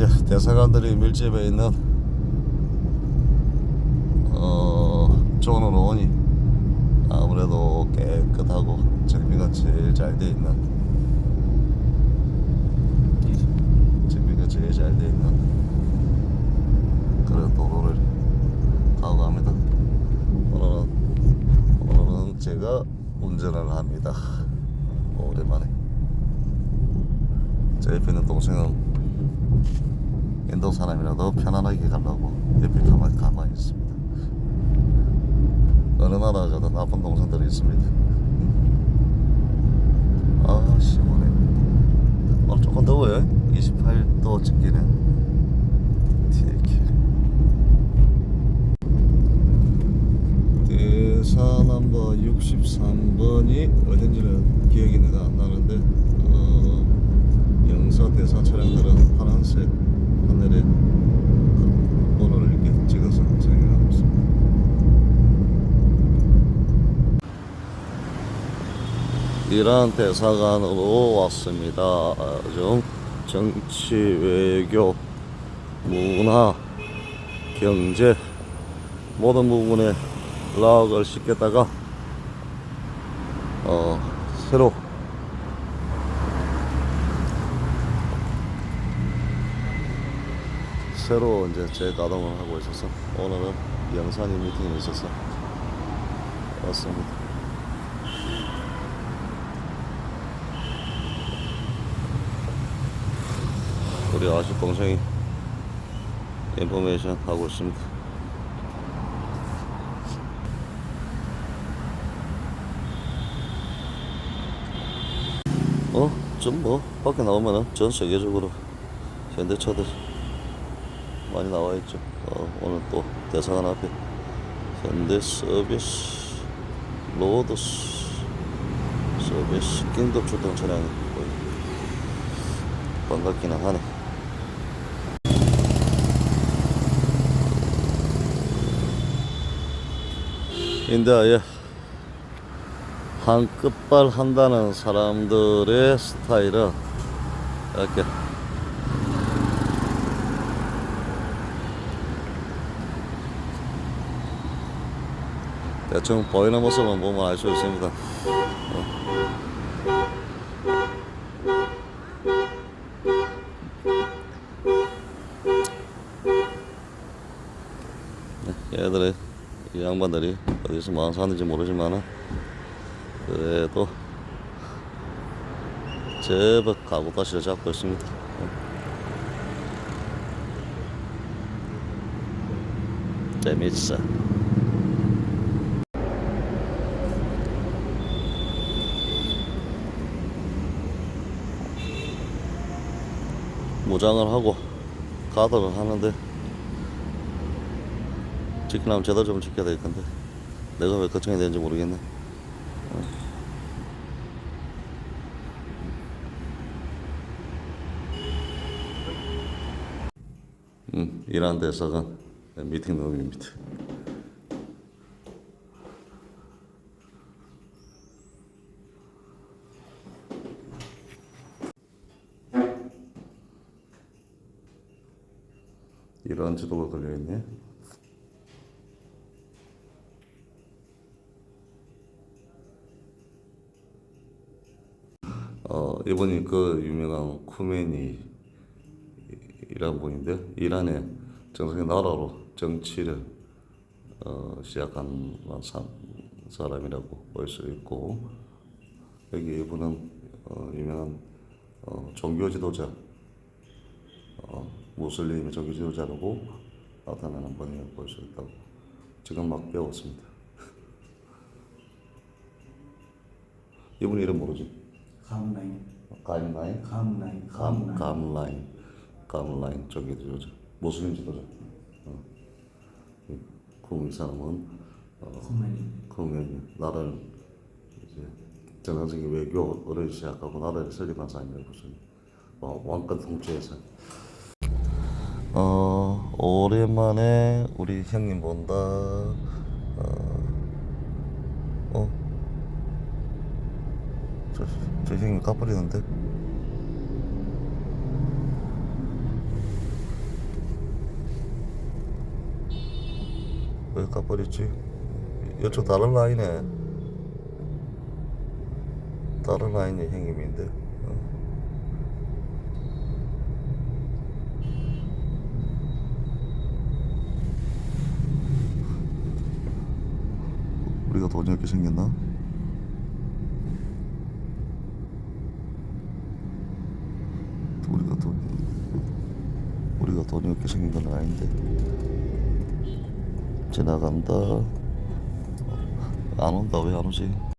이제 대사관들이 밀집해 있는 어 쪽으로 오니 아무래도 깨끗하고 정비가 제일 잘 돼 있는 정비가 제일 잘 돼 있는 그런 도로를 가고 갑니다. 오늘은 오늘은 제가 운전을 합니다. 오랜만에. 제 옆에 있는 동생은 인도 사람이라도 편안하게 가려고 옆에 가만히, 가만히 있습니다. 어느 나라 가도 나쁜 동생들이 있습니다. 음. 아, 시원해. 오늘 조금 더워요. 28도 찍기는. 이렇게. 대사 넘버 63번이 어딘지는 기억이 내가 안 나는데 어, 영서 대사 차량들은 파란색 하늘에 그 번호를 이렇게 찍어서 진행하고 있습니다. 이란 대사관으로 왔습니다. 아, 좀 정치, 외교, 문화, 경제 모든 부분에 락을 싣겠다가 어 새로 새로 이제 재가동을 하고 있어서 오늘은 영산이 미팅이 있어서 왔습니다. 우리 아직 동생이 인포메이션 하고 있습니다. 어? 좀 뭐 밖에 나오면은 전 세계적으로 현대차들 많이 나와 있죠. 어, 오늘 또 대사관 앞에 현대 서비스 로드스 서비스 긴급 출동 차량이. 반갑기는 하네. 인디아에 한 끝발 한다는 사람들의 스타일은 이렇게 대충 보이는 모습만 보면 알 수 있습니다. 어. 네, 얘들의 이 양반들이 어디서 뭐 사는지 모르지만은 그래도 제법 가구가시를 잡고 있습니다. 재밌어. 무장을 하고 가드를 하는데 지키려면 제대로 좀 지켜야 될 건데 내가 왜 걱정이 되는지 모르겠네. 음, 이란 대사관 미팅 룸입니다. 이런 지도가 걸려 있네. 어, 이분이 그 유명한 쿠메니 이란 분인데 이란의 정상의 나라로 정치를 어, 시작한 사, 사람이라고 볼 수 있고 여기 이분은 어, 유명한 어, 종교 지도자 어, 무슬림의 종교 지도자라고 나타나는 분이라고 볼수 있다고 지금 막 배웠습니다. 이분 이름 모르지? 감라인 가임라인? 감라인 감, 감라인, 감라인 저기 지도자, 무슬림 지도자. 어. 사람은 어, 그러면 나라를 이제 정상적인 외교를 시작하고 나라를 설립한 사람이라고 보시면 어, 왕권 통치에서. 어, 오랜만에 우리 형님 본다. 어, 어. 저, 저 형님 까버리는데? 왜 까버렸지? 여쪽 다른 라인에, 다른 라인의 형님인데. 어. 우리가 돈이 없게 생겼나? 우리가 돈 우리가 돈이 없게 생긴 건 아닌데 지나간다 안 온다 왜 안 오지?